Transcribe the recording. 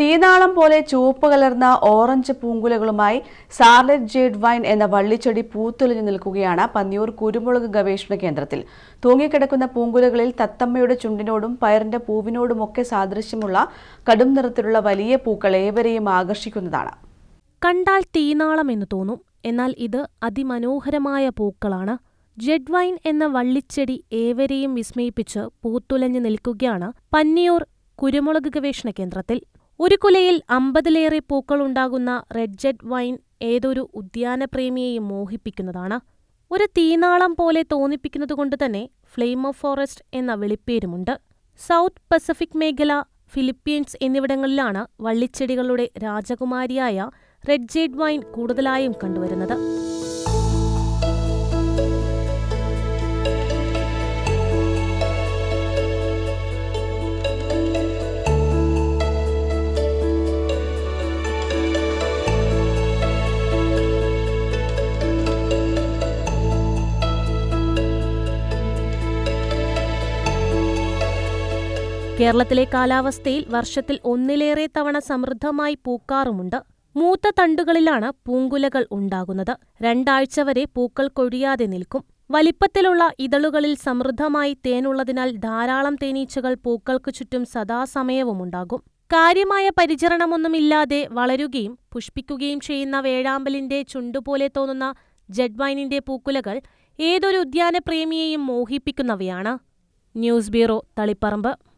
തീനാളം പോലെ ചുവപ്പ് കലർന്ന ഓറഞ്ച് പൂങ്കുലകളുമായി സാർലറ്റ് ജേഡ് വൈൻ എന്ന വള്ളിച്ചെടി പൂത്തുലഞ്ഞു നിൽക്കുകയാണ് പന്നിയൂർ കുരുമുളക് ഗവേഷണ കേന്ദ്രത്തിൽ. തൂങ്ങിക്കിടക്കുന്ന പൂങ്കുലകളിൽ തത്തമ്മയുടെ ചുണ്ടിനോടും പയറിന്റെ പൂവിനോടുമൊക്കെ സാദൃശ്യമുള്ള കടും നിറത്തിലുള്ള വലിയ പൂക്കൾ ഏവരെയും ആകർഷിക്കുന്നതാണ്. കണ്ടാൽ തീനാളം എന്ന് തോന്നും. എന്നാൽ ഇത് അതിമനോഹരമായ പൂക്കളാണ്. ജെഡ് വൈൻ എന്ന വള്ളിച്ചെടി ഏവരെയും വിസ്മയിപ്പിച്ച് പൂത്തുലഞ്ഞു നിൽക്കുകയാണ് പന്നിയൂർ കുരുമുളക് ഗവേഷണ കേന്ദ്രത്തിൽ. ഒരു കുലയിൽ അമ്പതിലേറെ പൂക്കളുണ്ടാകുന്ന റെഡ് ജെഡ് വൈൻ ഏതൊരു ഉദ്യാനപ്രേമിയെയും മോഹിപ്പിക്കുന്നതാണ്. ഒരു തീനാളം പോലെ തോന്നിപ്പിക്കുന്നതുകൊണ്ട് തന്നെ ഫ്ലെയിം ഓഫ് ഫോറസ്റ്റ് എന്ന വിളിപ്പേരുമുണ്ട്. സൗത്ത് പസഫിക് മേഖല ഫിലിപ്പീൻസ് എന്നിവിടങ്ങളിലാണ് വള്ളിച്ചെടികളുടെ രാജകുമാരിയായ റെഡ് ജെഡ് വൈൻ കൂടുതലായും കണ്ടുവരുന്നത്. കേരളത്തിലെ കാലാവസ്ഥയിൽ വർഷത്തിൽ ഒന്നിലേറെ തവണ സമൃദ്ധമായി പൂക്കാറുമുണ്ട്. മൂത്ത തണ്ടുകളിലാണ് പൂങ്കുലകൾ ഉണ്ടാകുന്നത്. രണ്ടാഴ്ച വരെ പൂക്കൾ കൊഴിയാതെ നിൽക്കും. വലിപ്പത്തിലുള്ള ഇതളുകളിൽ സമൃദ്ധമായി തേനുള്ളതിനാൽ ധാരാളം തേനീച്ചകൾ പൂക്കൾക്ക് ചുറ്റും സദാസമയവുമുണ്ടാകും. കാര്യമായ പരിചരണമൊന്നുമില്ലാതെ വളരുകയും പുഷ്പിക്കുകയും ചെയ്യുന്ന വേഴാമ്പലിന്റെ ചുണ്ടുപോലെ തോന്നുന്ന ജഡ്വൈനിന്റെ പൂക്കുലകൾ ഏതൊരു ഉദ്യാനപ്രേമിയെയും മോഹിപ്പിക്കുന്നവയാണ്. News bureau Taliparamba.